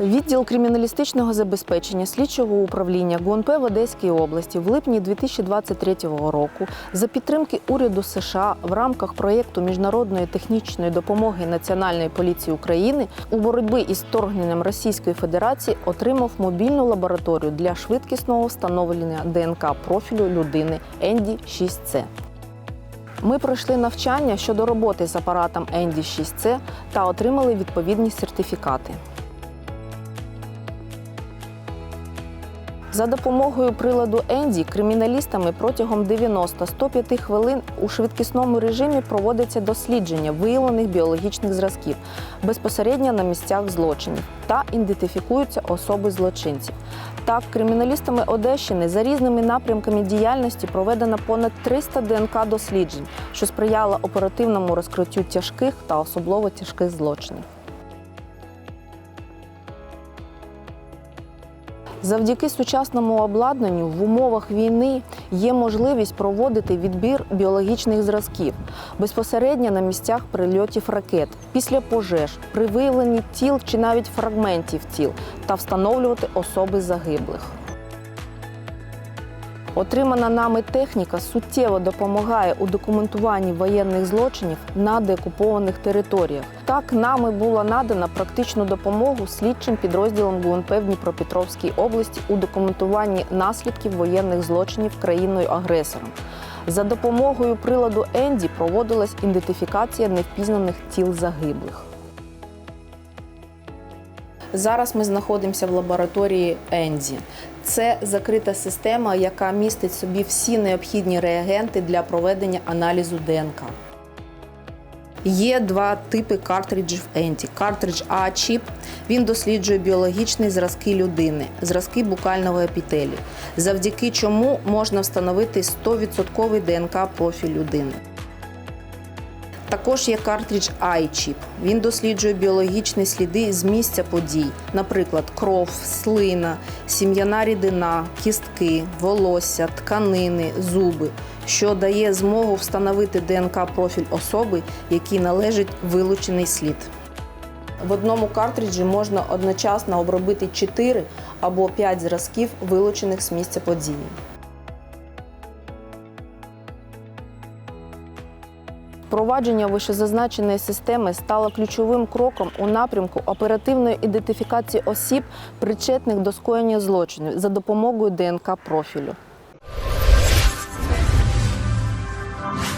Відділ криміналістичного забезпечення слідчого управління ГУНП в Одеській області в липні 2023 року за підтримки уряду США в рамках проєкту міжнародної технічної допомоги Національної поліції України у боротьбі із вторгненням Російської Федерації отримав мобільну лабораторію для швидкісного встановлення ДНК профілю людини Енді 6C. Ми пройшли навчання щодо роботи з апаратом Енді 6C та отримали відповідні сертифікати. За допомогою приладу Енді криміналістами протягом 90-105 хвилин у швидкісному режимі проводиться дослідження виявлених біологічних зразків безпосередньо на місцях злочинів та ідентифікуються особи злочинців. Так, криміналістами Одещини за різними напрямками діяльності проведено понад 300 ДНК досліджень, що сприяло оперативному розкриттю тяжких та особливо тяжких злочинів. Завдяки сучасному обладнанню в умовах війни є можливість проводити відбір біологічних зразків безпосередньо на місцях прильотів ракет, після пожеж, при виявленні тіл чи навіть фрагментів тіл та встановлювати особи загиблих. Отримана нами техніка суттєво допомагає у документуванні воєнних злочинів на деокупованих територіях. Так, нами була надана практичну допомогу слідчим підрозділам ГУНП в Дніпропетровській області у документуванні наслідків воєнних злочинів країною-агресором. За допомогою приладу Енді проводилась ідентифікація невпізнаних тіл загиблих. Зараз ми знаходимося в лабораторії Енді. Це закрита система, яка містить собі всі необхідні реагенти для проведення аналізу ДНК. Є два типи картриджів Енті. Картридж А-чіп він досліджує біологічні зразки людини, зразки букального епітелію, завдяки чому можна встановити 100% ДНК профіль людини. Також є картридж iChip. Він досліджує біологічні сліди з місця подій, наприклад, кров, слина, сім'яна рідина, кістки, волосся, тканини, зуби, що дає змогу встановити ДНК профіль особи, якій належить вилучений слід. В одному картриджі можна одночасно обробити 4 або 5 зразків, вилучених з місця події. Впровадження вищезазначеної системи стало ключовим кроком у напрямку оперативної ідентифікації осіб, причетних до скоєння злочинів за допомогою ДНК профілю.